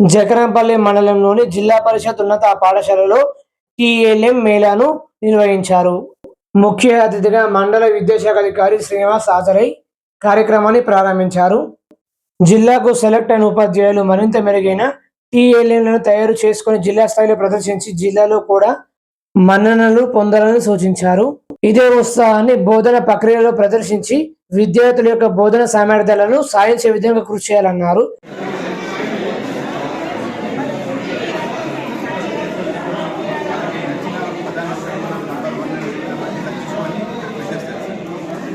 జకరంపల్లి మండలంలోని జిల్లా పరిషత్ ఉన్నత పాఠశాలలో టీఎల్ఎం మేళాను నిర్వహించారు. ముఖ్య అతిథిగా మండల విద్యాశాఖ అధికారి శ్రీనివాస్ హాజరై కార్యక్రమాన్ని ప్రారంభించారు. జిల్లాకు సెలెక్ట్ అయిన ఉపాధ్యాయులు మరింత మెరుగైన టీఎల్ఎంలను తయారు చేసుకుని జిల్లా స్థాయిలో ప్రదర్శించి జిల్లాలో కూడా మన్ననలు పొందాలని సూచించారు. ఇదే ఉత్సాహాన్ని బోధన ప్రక్రియలో ప్రదర్శించి విద్యార్థుల యొక్క బోధన సామర్థ్యాలను సాధించే విధంగా కృషి చేయాలన్నారు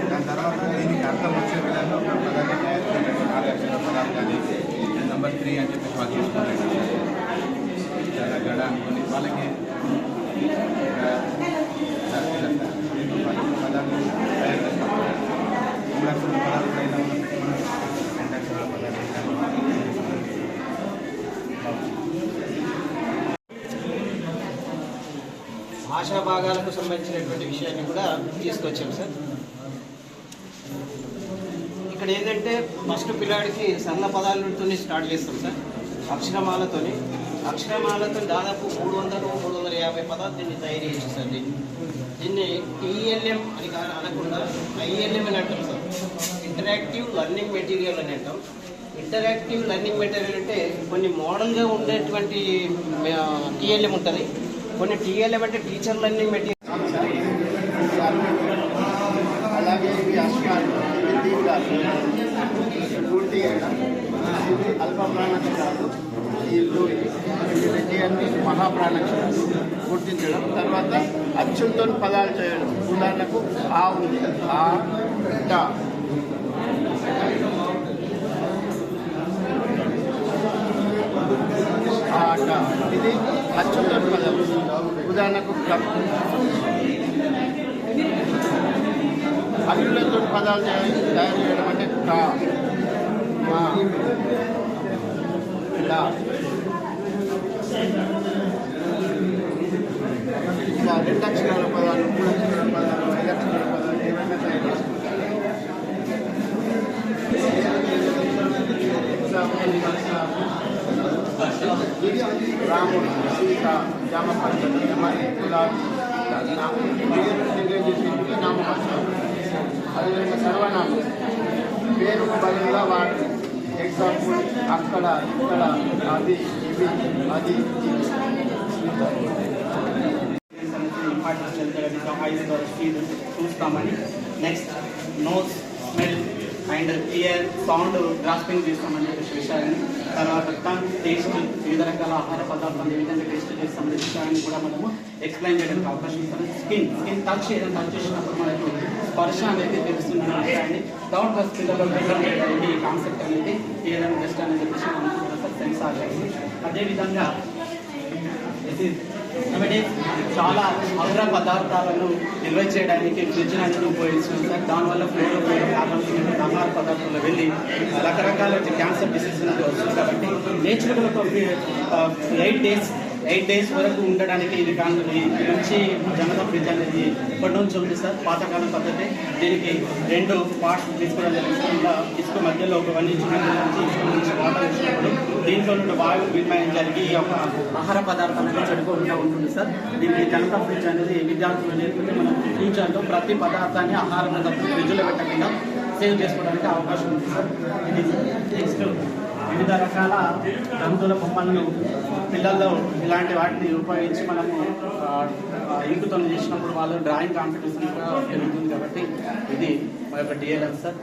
దాని తర్వాత దీనికి అర్థం వచ్చే విధంగా ఒక పదాన్ని తయారు చేయడం నాలుగు అక్షర పదాలు కానీ నెంబర్ త్రీ అని చెప్పేసి వాళ్ళు తీసుకుంటారు చాలా గడ అనుకుని వాళ్ళకి ఆ, సార్, ఇలా సార్, దీంట్లో పది పదాలు తయారు చేస్తాం మూడు పదాలు పైన రెండు పదాలు భాషా భాగాలకు సంబంధించినటువంటి విషయాన్ని కూడా తీసుకొచ్చాం సార్. ఇక్కడ ఏంటంటే ఫస్ట్ పిల్లాడికి సన్న పదాలతోనే స్టార్ట్ చేస్తాం సార్. అక్షరమాలతోని. అక్షరమాలతో దాదాపు మూడు వందలు మూడు వందల యాభై పదాలు దీన్ని తయారు చేసి సార్ దీన్ని దీన్ని టీఎల్ఎం అని అనకుండా ఐఎల్ఎం అని అంటాం సార్. ఇంటరాక్టివ్ లర్నింగ్ మెటీరియల్ అని అంటాం. ఇంటరాక్టివ్ లర్నింగ్ మెటీరియల్ అంటే కొన్ని మోడల్గా ఉండేటువంటి టీఎల్ఎం ఉంటుంది. కొన్ని టీఎల్ఎం అంటే టీచర్ లర్నింగ్ మెటీరియల్. అలాగే ఇవి పూర్తి అల్ప ప్రాణాక్షరాలు ఇల్లు ఇవి రెడ్డి అని గుర్తించడం. తర్వాత అచ్చులతో పదాలు చేయడం. ఉదాహరణకు ఆ ఉంది. ఆ ట. ఆట ఇది అచ్చులతో పదాలు ఉదాహరణకు కప్ అల్లులతో పదాలు తయారు తయారు చేయడం అంటే కా మా లా ఇంకా రెండక్షరాల పదాలు మూడు అక్షరాల పదాలు ఐదు అక్షరాల పదాలు ఏమైనా తయారు చేసుకుంటారు రాముడు సీత జామపంచమి అమ్మాయి గులాబీ పేరు దగ్గర చేసేటువంటి నామపత్రం అదేవిధంగా సర్వనామం పేరు బదులుగా వాడుతుంది ఎగ్జాంపుల్ అక్కడ ఇక్కడ అది ఇవి అది ఇది. ఇంపార్టెన్స్ తెలుసుకోవడానికి చూస్తామని. Next nose smell and ear sound grasping చేస్తామని చెప్పేసి విషయాన్ని తర్వాత టంగ్ టేస్ట్ వివిధ రకాల ఆహార పదార్థాలు ఏ విధంగా టేస్ట్ చేస్తామనే విషయాన్ని కూడా మనము ఎక్స్ప్లెయిన్ చేయడానికి అవకాశం ఇస్తాము. స్కిన్ స్కిన్ టచ్ ఏదైనా టచ్ చేసినప్పుడు మనకు స్పర్శ అనేది తెలుస్తుంది అనే విషయాన్ని డౌట్ ఫస్ట్ పిల్లలు ఈ కాన్సెప్ట్ అనేది ఏదైనా బెస్ట్ అని చెప్పేసి మనం అదేవిధంగా కాబట్టి చాలా అగ్ర పదార్థాలను నిల్వ చేయడానికి ఫ్రిడ్జ్ అనేది ఉపయోగిస్తున్నాం సార్. దానివల్ల ఫ్లోరో కార్బన్ ఆహార పదార్థాలు వెళ్ళి రకరకాల క్యాన్సర్ డిసీజ్ అనేది వస్తుంది కాబట్టి నేచురల్గా ఒక ఎయిట్ డేస్ ఎయిట్ డేస్ వరకు ఉండడానికి ఇది కాదు. మంచి జనతా ఫ్రిడ్జ్ అనేది ఇప్పటి నుంచి ఉంది సార్. పాతకాలం పద్ధతి. దీనికి రెండు పార్ట్స్ తీసుకోవడం జరిగింది. ఇసుక మధ్యలో ఒక వన్ ఇంచ్ నుంచి ఇసుక నుంచి వాటర్ వేసినప్పుడు దీంట్లో నుండి వాయువు వినిమయం జరిగి ఈ యొక్క ఆహార పదార్థాలు అనేది ఉంటుంది సార్. దీనికి జనతా ఫ్రిడ్జ్ అనేది విద్యార్థులు నేర్పితే మనం ఫ్యూచర్లో ప్రతి పదార్థాన్ని ఆహార పదార్థాలు ఫ్రిడ్జ్లో పెట్టకుండా సేవ్ చేసుకోవడానికి అవకాశం ఉంది సార్. ఇది నెక్స్ట్ వివిధ రకాల జంతువుల బొమ్మలను పిల్లల్లో ఇలాంటి వాటిని ఉపయోగించి మనము ఆ, ఇంకుతో చేసినప్పుడు వాళ్ళు డ్రాయింగ్ కాంపిటీషన్ కూడా జరుగుతుంది కాబట్టి ఇది మా యొక్క డిఎల్ఎఫ్ సార్